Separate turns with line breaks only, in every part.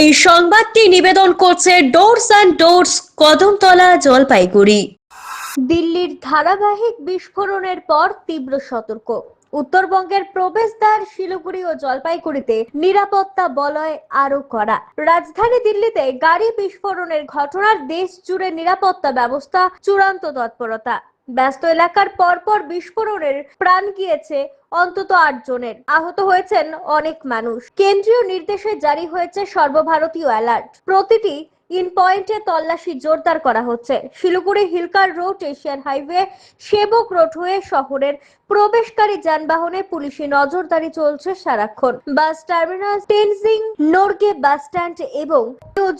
এই সংবাদটি নিবেদন করছে doors and doors Kadamtala, Jalpaiguri. দিল্লির ধারাবাহিক বিস্ফোরণের পর তীব্র সতর্ক। উত্তরবঙ্গের প্রবেশদ্বার, শিলিগুড়ি ও জলপাইগুড়িতে নিরাপত্তা বলয় আরও করা রাজধানী দিল্লিতে গাড়ি বিস্ফোরণের ঘটনার দেশ জুড়ে নিরাপত্তা ব্যবস্থা চূড়ান্ত তৎপরতা। ব্যস্ত এলাকার পরপর বিস্ফোরণের প্রাণ গিয়েছে অন্তত আট জনের আহত হয়েছেন অনেক মানুষ। কেন্দ্রীয় নির্দেশে জারি হয়েছে সর্বভারতীয় অ্যালার্ট। প্রতিটি ইন পয়েন্টে তল্লাশি জোরদার করা হচ্ছে। Siliguri hill cart road, Asian highway, Sevoke road হয়ে শহরের প্রবেশকারী যানবাহনে পুলিশি নজরদারি চলছে সারাক্ষণ। Bus terminal, Tenzing, Norgay bus stand এবং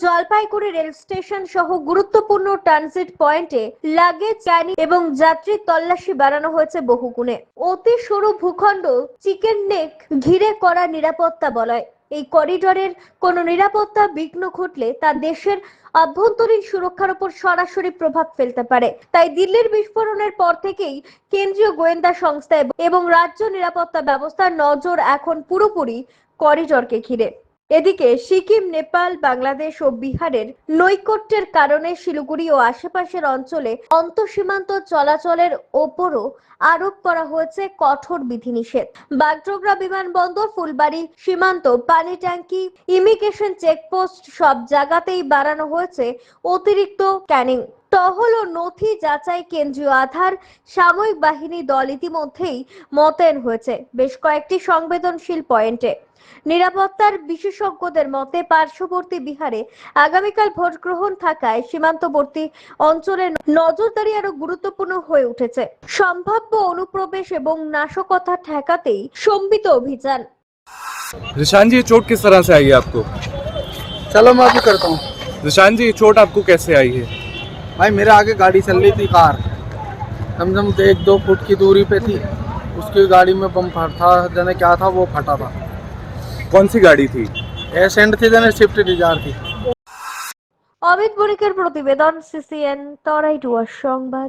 জলপাইগুড়ি রেল স্টেশন সহ গুরুত্বপূর্ণ ট্রানজিট পয়েন্টে লাগেজ, ক্যানি এবং যাত্রীর তল্লাশি বাড়ানো হয়েছে বহুগুণে অতি সরু ভূখণ্ড, চিকেন নেক, ঘিরে করা নিরাপত্তা বলয়। এই করিডরের কোন নিরাপত্তা বিঘ্ন ঘটলে তা দেশের আভ্যন্তরীণ সুরক্ষার উপর সরাসরি প্রভাব ফেলতে পারে। তাই দিল্লির বিস্ফোরণের পর থেকেই কেন্দ্রীয় গোয়েন্দা সংস্থা এবং রাজ্য নিরাপত্তা ব্যবস্থার নজর এখন পুরোপুরি করিডরকে ঘিরে। এদিকে সিকিম, নেপাল, বাংলাদেশ ও বিহারের নৈকট্যের কারণে শিলিগুড়ি ও আশেপাশের অঞ্চলে অন্তঃসীমান্ত চলাচলের ওপরও আরোপ করা হয়েছে কঠোর বিধিনিষেধ। বাগডোগরা বিমানবন্দর, ফুলবাড়ি সীমান্ত, পানি ট্যাঙ্কি, ইমিগ্রেশন চেকপোস্ট সব জায়গাতেই বাড়ানো হয়েছে অতিরিক্ত ক্যানিং টহল ও নথি যাচাই কেন্দ্রীয় আধার সাময়িক বাহিনী দল ইতিমধ্যেই মোতায়েন হয়েছে বেশ কয়েকটি সংবেদনশীল পয়েন্টে নিরাপত্তার বিশেষজ্ঞদের মতে পার্শ্ববর্তী বিহারে আগামীকাল ভোট গ্রহণ থাকায় সীমান্তবর্তী অঞ্চলে নজরদারি আরো গুরুত্বপূর্ণ হয়ে উঠেছে সম্ভাব্য অনুপ্রবেশ এবং নাশকতা ঠেকাতেই সম্বিত অভিযান
रिशान जी ये चोट किस तरह से आई है आपको
चलो मैं अभी करता हूँ
रिशान जी ये चोट आपको कैसे आई है
भाई मेरे आगे गाड़ी चल रही थी कार कम से कम एक दो फुट की दूरी पे थी उसकी गाड़ी में बम फट था जने क्या था वो फटा था
कौन सी गाड़ी थी
एसेंट थी जने स्विफ्ट डिजायर थी
অমিত বণিকের প্রতিবেদন সিসিএন তরাই ডুয়ার সংবাদ